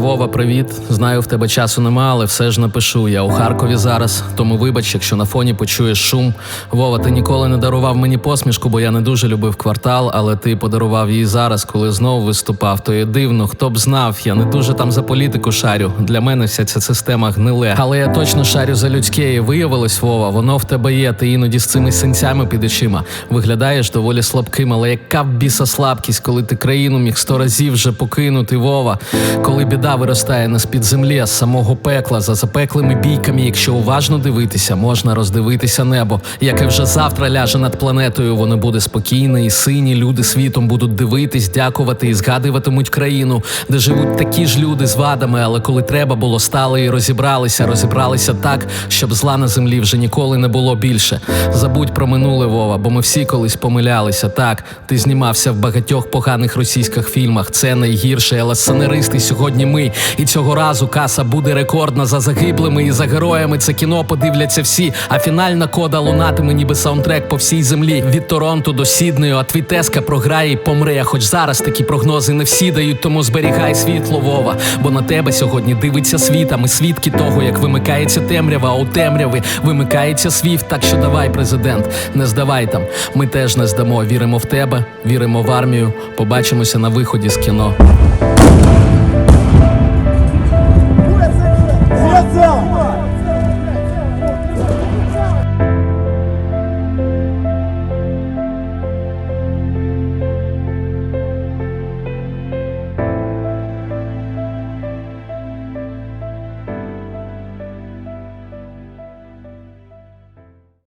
Вова, привіт. Знаю, в тебе часу нема, але все ж напишу. Я у Харкові зараз, тому вибач, якщо на фоні почуєш шум. Вова, ти ніколи не дарував мені посмішку, бо я не дуже любив квартал, але ти подарував її зараз, коли знову виступав. То є дивно, хто б знав. Я не дуже там за політику шарю. Для мене вся ця система гниле. Але я точно шарю за людське. І виявилось, Вова, воно в тебе є. Ти іноді з цими синцями під очима. Виглядаєш доволі слабким, але яка в біса слабкість, коли ти країну міг сто разів вже покинути, Вова. Коли біда виростає не з-під землі, з самого пекла, за запеклими бійками, якщо уважно дивитися, можна роздивитися небо, яке вже завтра ляже над планетою. Воно буде спокійне і сині. Люди світом будуть дивитись, дякувати і згадуватимуть країну, де живуть такі ж люди з вадами. Але коли треба було, стали і розібралися, розібралися так, щоб зла на землі вже ніколи не було більше. Забудь про минуле Вова, бо ми всі колись помилялися. Так, ти знімався в багатьох поганих російських фільмах. Це найгірше, але сценаристи сьогодні ми. І цього разу каса буде рекордна за загиблими і за героями. Це кіно подивляться всі. А фінальна кода лунатиме, ніби саундтрек по всій землі. Від Торонто до Сіднею, а твій Теска програє і помре. Хоч зараз такі прогнози не всі дають, тому зберігай світло, Вова. Бо на тебе сьогодні дивиться світ, а ми свідки того, як вимикається темрява, а у темряви вимикається світ. Так що давай, президент, не здавай там. Ми теж не здамо. Віримо в тебе, віримо в армію. Побачимося на виході з кіно.